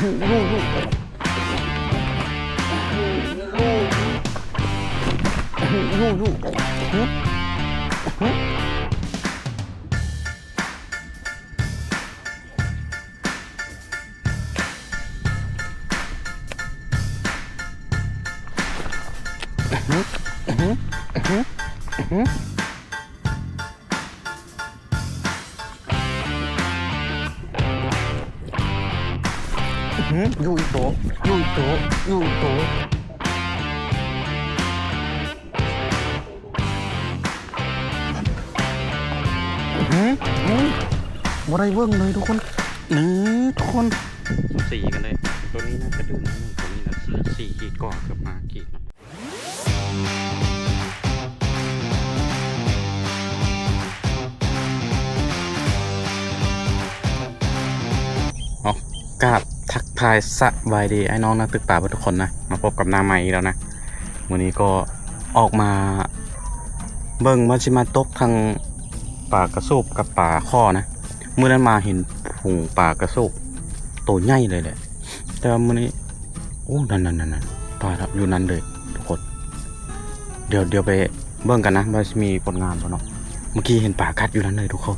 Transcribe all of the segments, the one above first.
ลูกลูกลูกลูก ลูกอยู่อีโตะอยู่อีโตะอยู่อีโตะหืมหืมบ่ได้เบิ่งเลยทุกคนนี่ทุกคนสูสีกันเลย ตัวนี้น่าจะดื้อนิดนึงตัวนี้น่าจะสี่ขีดก่อนกือบมาขีดเนาะเอกราบ ทายสบายดีไอ้น้องนักตึกป่าทุกคนนะมาพบกับหน้าใหม่อีกแล้วนะวันนี้ก็ออกมาเบิ่งมาชิมาตกทางป่ากระสูบกับป่าข้อนะเมื่อนั้นมาเห็นผงป่ากระสูบตัวใหญ่เลยแหละแต่ว่ามื่อนี้โอ้นั่นนั่นนั่นตายแล้วอยู่นั้นเลยทุกคน เดี๋ยวเดี๋ยวไปเบิ่งกันนะว่าจะมีผลงานป่ะเนาะเมื่อกี้เห็นป่ากัดอยู่นั้นเลยทุกคน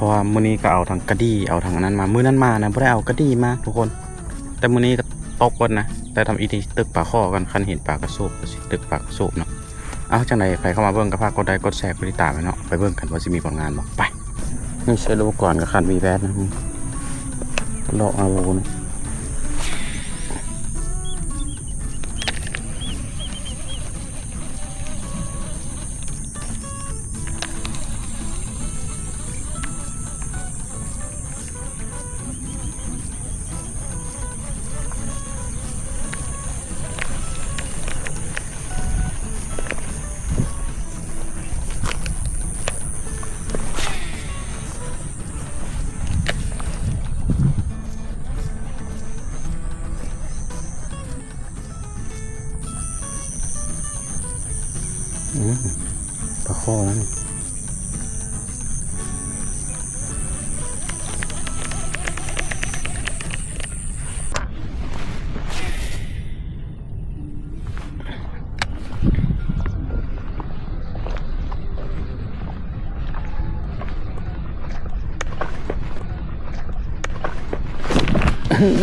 ราะว่ามื้อนี้ก็เอาทางกระดี่เอาทางนั้นมามื่อนั้นมานะบ่ได้เอากระดี่มาทุกคน แต่มื้อนี้ก็ตกกันนะแต่ทำอีทีตึกปากข้อกันคันเห็นปากกระสูบสิตึกปากกระสูบเนาะเอาจังไดไปเข้ามาเบิ่งกับพากกดไลค์กดแชร์กดติดตามไปเนาะไปเบิ่งกันว่าสิมีผลงานบ่ไปนี่ใช้รูปก่อนกับคันวีแบดนะลอกอาโวนะ อืมปลาข้อนั่น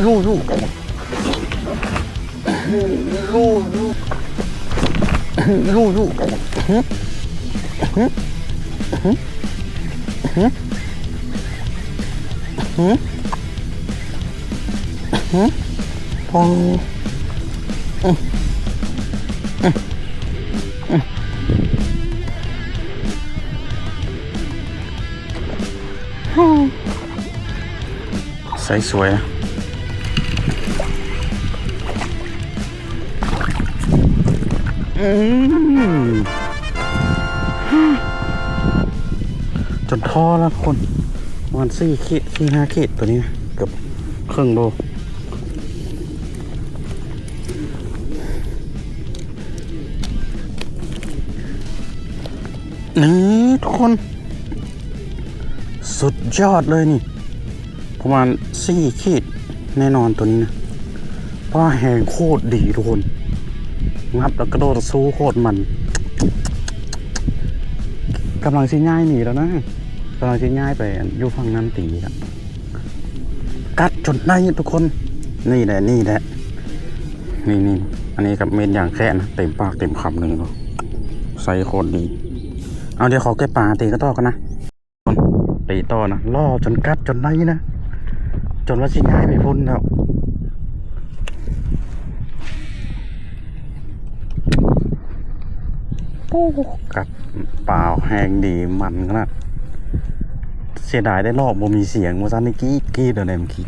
ลูกลูก ลูกลูกลูกลูกพอใส่สวยนะ จนท้อแล้วทุกคนประมันสี่ขีดสี่ห้าขีดตัวนี้นะเกือบครึ่งโลนี่ทุกคน สุดยอดเลยนี่ ประมาณสี่ขีดแน่นอนตัวนี้นะป้าแหงโคตรดีทุกคน งับแล้วกระโดดสู้โคตรมันกำลังชิ้ง่ายหนีแล้วนะกำลังชิ้ง่ายไปอยู่ฝั่งนั้นตีครับกัดจนได้ทุกคน นี่แหละนี่แหละนี่นี่อันนี้กับเม็ดอย่างแค่นะเต็มปากเต็มคำเลยเนาะใส่โคตรดี เอาเดี๋ยวขอแก้ปลาตีก็ต่อกันนะตีต่อนะล่อจนกัดจนได้นะ จนว่าสิง่ายไปพุ่นแล้วโอ้ กัดเปล่าแห้งดีมันขนาดเสียดายได้รอบบ่มีเสียงว่าซันนี่กี้กี้เดี๋ยวไหนเมื่อกี้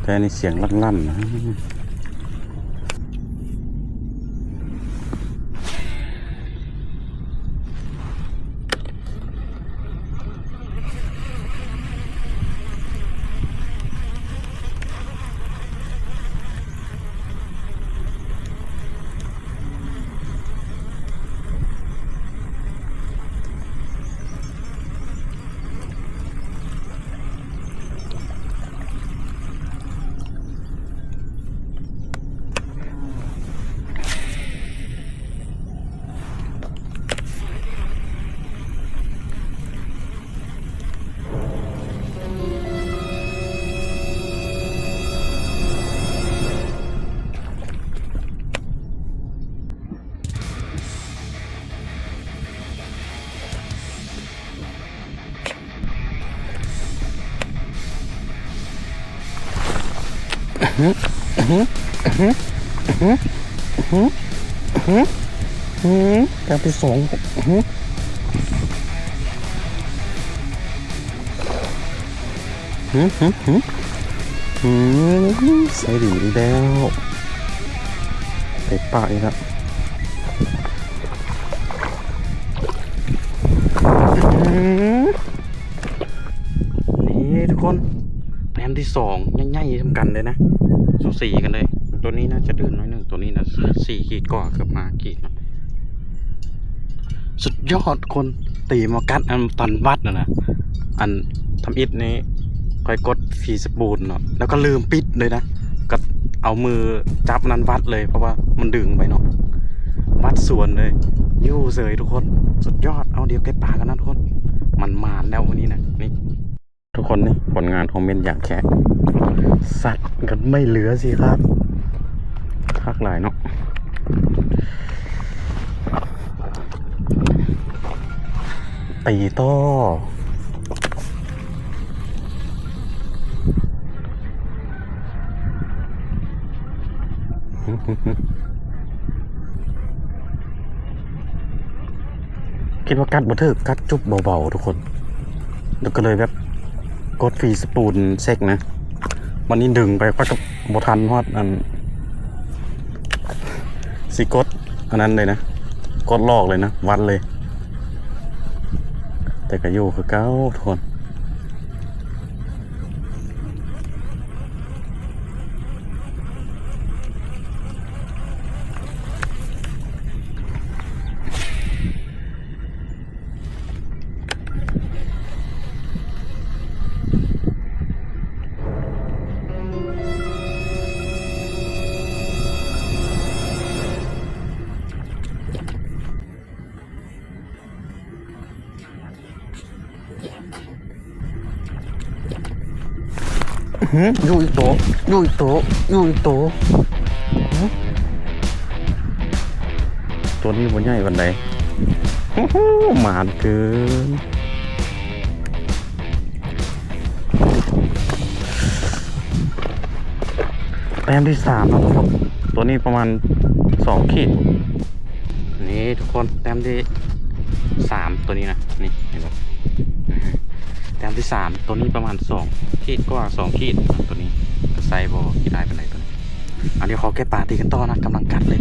แต่นนี่เสียงลั่นๆนะ หือหือหือหือหือหือหือแต้มที่สองหือหือหือหือหือใส่ดีแล้วไปปากอีกแล้วหือนี่ทุกคนแต้มที่สองง่ายๆทำกันเลยนะ สูสีกันเลย ตัวนี้น่าจะเดินน้อยหนึ่งตัวนี้นะสี่ขีดก่อนเกือบมาขีดสุดยอดคนตีมากัดอันตอนวัดนะนะอันทำอิดนี้คอยกดฟีสปูนเนาะแล้วก็ลืมปิดเลยนะก็เอามือจับนั้นวัดเลยเพราะว่ามันดึงไปเนาะวัดส่วนเลยยู่เสยทุกคน สุดยอดเอาเดียวแกปลากันนะทุกคน มันมานแล้ววันนี้นะนี่ คนนี่ผลงานของเมนอย่างแค่สัตว์กันไม่เหลือสิครับทักหลายเนาะตีต่อคิดว่ากัดบ่เถอะกัดจุบเบาๆทุกคน แล้วก็เลยแบบ กดฟรีสปูนเซ็กนะวันนี้ดึงไปก็จะบทันฮอดอันสีกดอันนั้นเลยนะกดลอกเลยนะ วัดเลย แต่ก็อยู่คือเก้าทุกคน อยู่อีกโตะอยู่อีกโตะอยู่อีกโตะหืมตัวนี้มันใหญ่วันไหนหมานเกินแต้มที่สามแล้วครับ ตัวนี้ประมาณสองขีด นี่ทุกคนแต้มที่สามตัวนี้นะ นี่เห็นปะ แต้มที่สามตัวนี้ประมาณสองขีดกว่าสองขีดตัวนี้ไซบอกี่ได้เป็นไรตัวนี้อันนี้ขอแก้ปลาตีกันต่อนะกำลังกัดเลย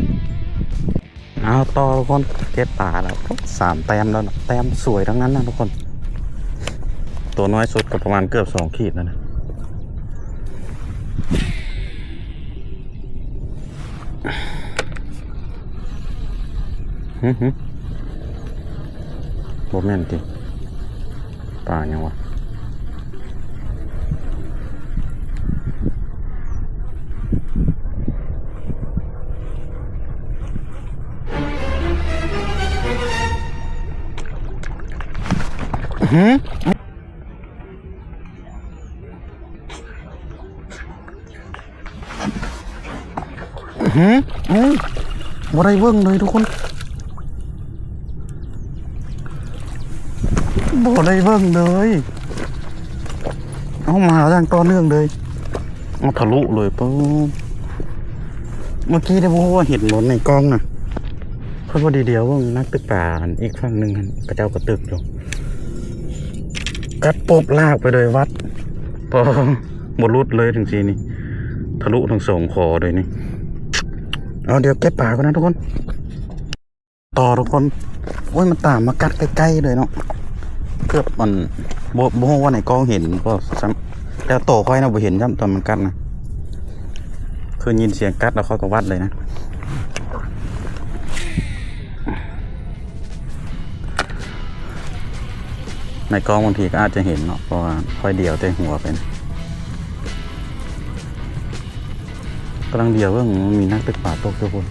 เอาต่อทุกคนเก็บปลาแล้วสามแต้มแล้วนะแต้มสวยทั้งนั้นนะทุกคน ตัวน้อยสุดก็ประมาณเกือบสองขีดแล้วนะฮึฮึโบแม่นติป่ายังวะ หืมหืมอืมบ่ได้เบิ่งเลยทุกคนบ่ได้เบิ่งเลย เอามาอย่างต่อเนื่องเลยเอาทะลุเลยปุ๊บเมื่อกี้ได้บอกว่าเห็นหล้นในกล้องน่ะเพิ่นว่าดีเดียวว่านักตึกป่าอีกฝั่งหนึ่งกระเจ้ากระตึกอยู่ กัดปบลากไปเลยวัดพอบรุดเลยถึงสีนี่ทะลุทั้งสองคอเลยนี่เอาเดี๋ยวเก็บป่ากันนะทุกคน ต่อทุกคนโอ้ยมันตามมากัดใกล้ๆเลยเนาะเกือบมันโบโบว่าไหนกล้องเห็นก็ซ้ำแต่โตค่อยนะบ่เห็นซ้ำตอนมันกัดนะคือยินเสียงกัดแล้วเขาก็วัดเลยนะ ในกล้องบางทีก็อาจจะเห็นเนาะเพราะว่าค่อยเดียวแต่หัวเป็นกำลังเดียวว่ามันมีนักตึกป่าตกทุกคน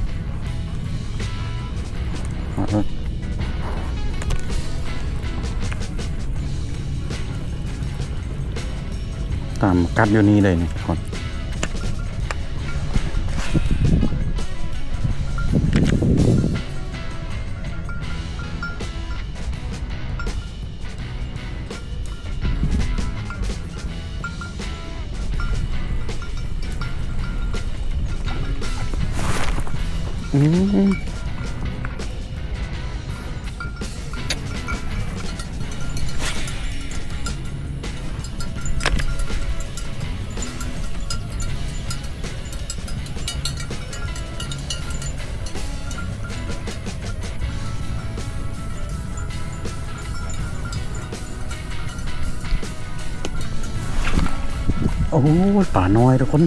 ตามกัดอยู่นี่เลยเนี่ยทุกคน อืมโอ้ป่าน้อยทุกคน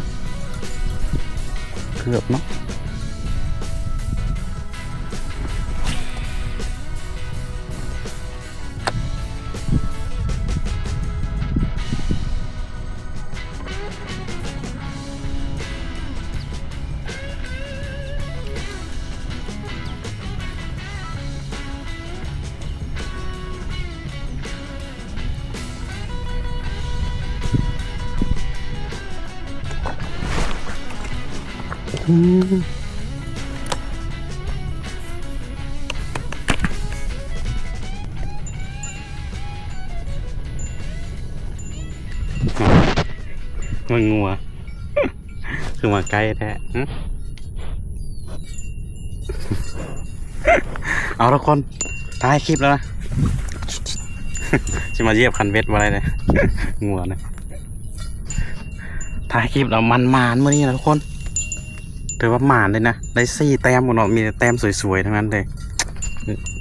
เกือบเนาะ มมึงงัว คือมาใกล้แท้เอาทุกคนท้ายคลิปแล้วนะจะมาเยียบคันเวทอะไรเนี่ยงัวนะท้ายคลิปเรามันมานเมื่อนี้นะทุกคน ถือว่าหมานเลยนะ ได้สี่แต้มหมดเนาะมีแต่แต้มสวยๆทั้งนั้นเลย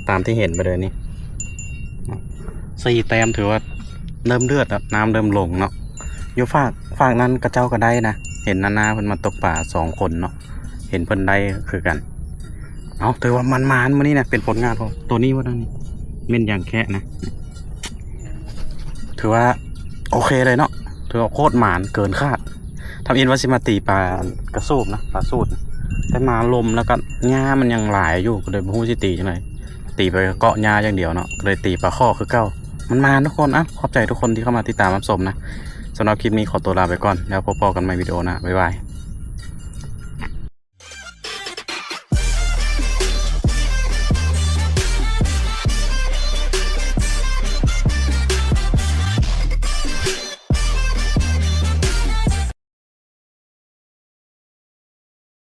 ตามที่เห็นไปเลยนี่สี่แต้มถือว่าเริ่มเลือดแล้วน้ำเริ่มลงเนาะอยู่ฝากฝากนั้นกระเจ้าก็ได้นะ เห็นนานาเพิ่นมาตกป่าสองคนเนาะเห็นเพิ่นได้คือกัน เอาถือว่ามันมานมานี่นะเป็นผลงานของตัวนี้ว่านั่นนี่เม่นอย่างแค่นะ ถือว่าโอเคเลยเนาะถือว่าโคตรหมานเกินคาด ทำอินวัสิมาตีปลากระสูบนะปลาสูดแต่มาลมแล้วก็หญ้ามันยังหลายอยู่ก็เลยพูดที่ตีจังเลยตีไปเกาะหญ้าอย่างเดียวเนาะเลยตีปลาข้อคือเก้ามันมาทุกคนอะขอบใจทุกคนที่เข้ามาติดตามรับชมนะสำหรับคลิปนี้ขอตัวลาไปก่อนแล้วพบกันใหม่วิดีโอนะบ๊ายบาย